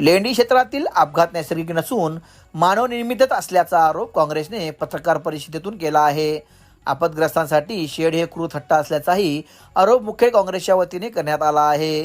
लेंडी क्षेत्रातील अपघात नैसर्गिक नसून मानवनिर्मितच असल्याचा आरोप काँग्रेसने पत्रकार परिषदेतून केला आहे. आपदग्रस्तांसाठी शेड हे क्रूर थट्टा असल्याचाही आरोप मुख्य काँग्रेसच्या वतीने करण्यात आला आहे.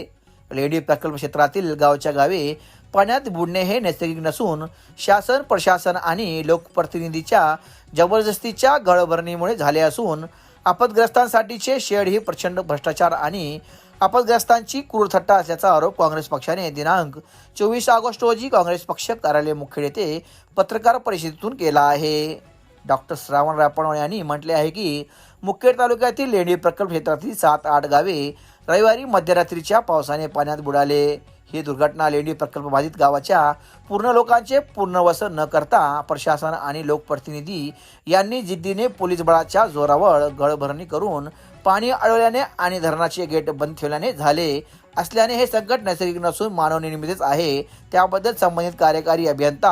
लेंडी प्रकल्प क्षेत्रातील गावच्या गावे पाण्यात बुडणे हे नैसर्गिक नसून शासन प्रशासन आणि लोकप्रतिनिधीच्या जबरदस्तीच्या गळभरणीमुळे झाले असून आपदग्रस्तांसाठीचे शेड ही प्रचंड भ्रष्टाचार आणि आपदग्रस्तांची क्रूरथट्टा असल्याचा आरोप काँग्रेस पक्षाने दिनांक चोवीस ऑगस्ट रोजी काँग्रेस पक्ष कार्यालय मुख्य येथे पत्रकार परिषदेतून केला आहे. डॉक्टर श्रावण रापण यांनी म्हटले आहे की मुखेड तालुक्यातील लेंडी प्रकल्प क्षेत्रातील सात आठ गावे रविवारी मध्यरात्रीच्या पावसाने पाण्यात बुडाले. ही दुर्घटना लेंडी प्रकल्प बाधित गावाच्या पूर्ण लोकांचे पुनर्वसन न करता प्रशासन आणि लोकप्रतिनिधी यांनी जिद्दीने पोलीस बळाच्या जोरावर गळभरणी करून पाणी अडवल्याने आणि धरणाचे गेट बंद ठेवल्याने झाले असल्याने हे संकट नैसर्गिक नसून मानवनिर्मितच आहे. त्याबद्दल संबंधित कार्यकारी अभियंता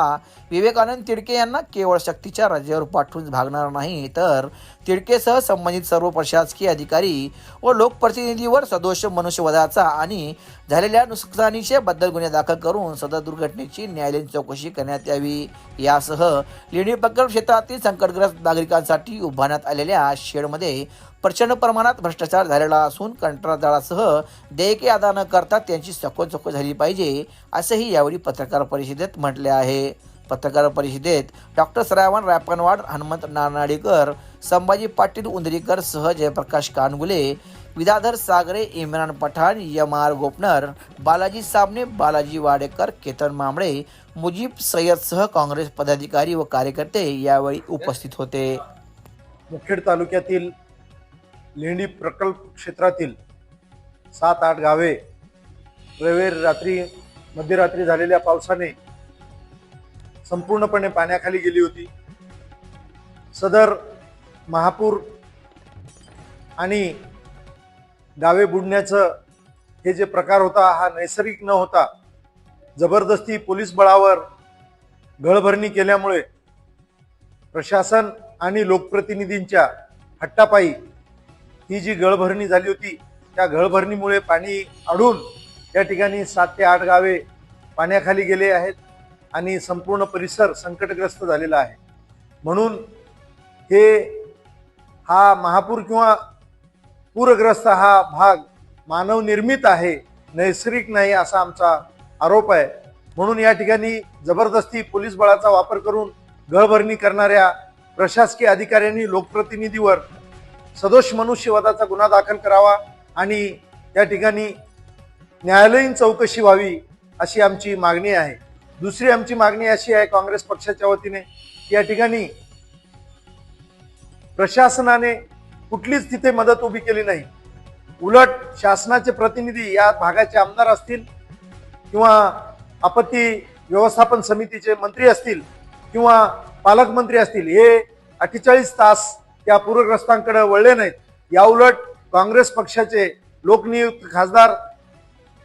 विवेकानंद तिडके यांना केवळ शक्तीच्या राज्यावर पाठवून भागणार नाही तर तिडकेसह संबंधित सर्व प्रशासकीय अधिकारी व लोकप्रतिनिधीवर सदोष मनुष्यवधाचा आणि झालेल्या नुकसानीचे बद्दल गुन्हे दाखल करून सदर दुर्घटनेची न्यायालयीन चौकशी करण्यात यावी. यासह लेणी प्रकल्प क्षेत्रातील संकटग्रस्त नागरिकांसाठी उभारण्यात आलेल्या शेडमध्ये प्रचंड प्रमाणात भ्रष्टाचार झालेला असून कंत्राटदारासह देयके अदा न करता त्यांची सखोल चौकशी झाली पाहिजे असंही यावेळी पत्रकार परिषदेत म्हटले आहे. पत्रकार परिषदेत डॉक्टर सरावण रापणवाड हनुमंत नारनाडेकर संभाजी पाटील उंदरीकर सह जयप्रकाश कानगुले विदाधर सागरे इम्रान पठाण यम आर गोपनर बालाजी साबणे बालाजी वाडेकर केतन मांबळे मुजीब सय्यदसह काँग्रेस पदाधिकारी व कार्यकर्ते यावेळी उपस्थित होते. मुखेड तालुक्यातील लेंडी प्रकल्प क्षेत्रातील सात आठ गावे रविवारी रात्री मध्यरात्री झालेल्या पावसाने संपूर्णपणे पाण्याखाली गेली होती. सदर महापूर आणि गावे बुडण्याचं हे जे प्रकार होता हा नैसर्गिक न होता जबरदस्ती पोलीस बळावर गळभरणी केल्यामुळे प्रशासन आणि लोकप्रतिनिधींच्या हट्टापायी ही जी गळभरणी झाली होती त्या गळभरणीमुळे पाणी अडून या ठिकाणी सात ते आठ गावे पाण्याखाली गेले आहेत आणि संपूर्ण परिसर संकटग्रस्त झालेला आहे. म्हणून हे हा महापूर किंवा पूरग्रस्त हा भाग मानवनिर्मित आहे नैसर्गिक नाही असा आमचा आरोप आहे. म्हणून या ठिकाणी जबरदस्ती पोलीस बळाचा वापर करून गळभरणी करणाऱ्या प्रशासकीय अधिकाऱ्यांनी लोकप्रतिनिधीवर सदोष मनुष्यवधाचा गुन्हा दाखल करावा आणि या ठिकाणी न्यायालयीन चौकशी व्हावी अशी आमची मागणी आहे. दुसरी आमची मागणी अशी आहे काँग्रेस पक्षाच्या वतीने या ठिकाणी प्रशासनाने कुठलीच तिथे मदत उभी केली नाही. उलट शासनाचे प्रतिनिधी या भागाचे आमदार असतील किंवा आपत्ती व्यवस्थापन समितीचे मंत्री असतील किंवा पालकमंत्री असतील हे अठ्ठेचाळीस तास त्या पूरग्रस्तांकडे वळले नाहीत. याउलट काँग्रेस पक्षाचे लोकनियुक्त खासदार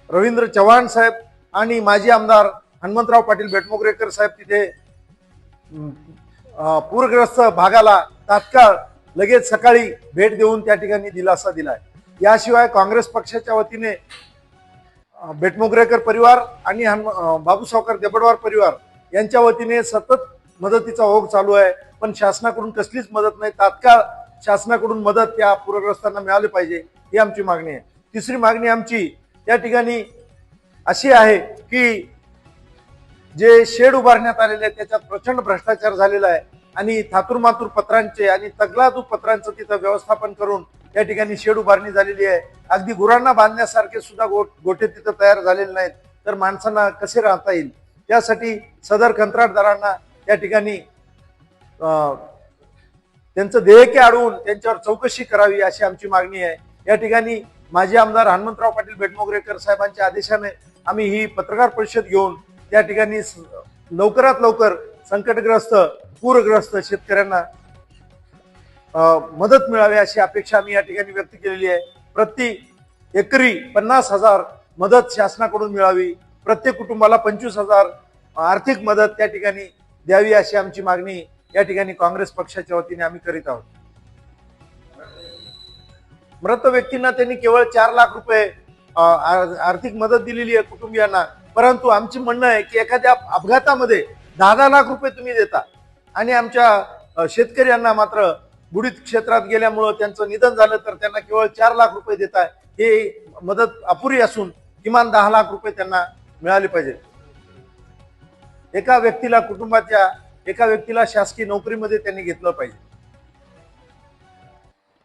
रवींद्र चव्हाण साहेब आणि माजी आमदार हनुमंतराव पाटील बेटमोगरेकर साहेब तिथे पूरग्रस्त भागाला तात्काळ लगेच सकाळी भेट देऊन त्या ठिकाणी दिलासा दिलाय. याशिवाय काँग्रेस पक्षाच्या वतीने अं, बेटमोगरेकर परिवार आणि हन बाबू सावकर देबडवार परिवार यांच्या वतीने सतत मदतीचा ओघ चालू आहे. पण शासनाकडून कसलीच मदत नाही. तात्काळ शासनाकडून मदत त्या पूरग्रस्तांना मिळाली पाहिजे ही आमची मागणी आहे. तिसरी मागणी आमची या ठिकाणी अशी आहे की जे शेड उभारण्यात आलेले आहे त्याच्यात प्रचंड भ्रष्टाचार झालेला आहे. आणि थातूरमातूर पत्रांचे आणि तगलादू पत्रांचं तिथं व्यवस्थापन करून या ठिकाणी शेड उभारणी झालेली आहे. अगदी गुरांना बांधण्यासारखे सुद्धा गो गोठे तिथं तयार झालेले नाहीत. तर माणसांना कसे राहता येईल? त्यासाठी सदर कंत्राटदारांना या ठिकाणी त्यांचं देयके अडवून त्यांच्यावर चौकशी करावी अशी आमची मागणी आहे. या ठिकाणी माजी आमदार हनुमंतराव पाटील बेटमोगरेकर साहेबांच्या आदेशाने आम्ही ही पत्रकार परिषद घेऊन त्या ठिकाणी लवकरात लवकर संकटग्रस्त पूरग्रस्त शेतकऱ्यांना मदत मिळावी अशी अपेक्षा आम्ही या ठिकाणी व्यक्त केलेली आहे. प्रति एकरी पन्नास हजार मदत शासनाकडून मिळावी. प्रत्येक कुटुंबाला पंचवीस हजार आर्थिक मदत त्या ठिकाणी द्यावी अशी आमची मागणी या ठिकाणी काँग्रेस पक्षाच्या वतीने आम्ही करीत आहोत. मृत व्यक्तींना त्यांनी केवळ चार लाख रुपये आर्थिक मदत दिलेली आहे कुटुंबियांना परंतु आमची म्हणणं आहे की एखाद्या अपघातामध्ये दहा दहा लाख रुपये तुम्ही देता. आणि आमच्या शेतकऱ्यांना मात्र बुडीत क्षेत्रात गेल्यामुळं त्यांचं निधन झालं तर त्यांना केवळ चार लाख रुपये देताय हे मदत अपुरी असून किमान दहा लाख रुपये त्यांना मिळाले पाहिजे. एका व्यक्तीला कुटुंबाच्या एका व्यक्तीला शासकीय नोकरीमध्ये त्यांनी घेतलं पाहिजे.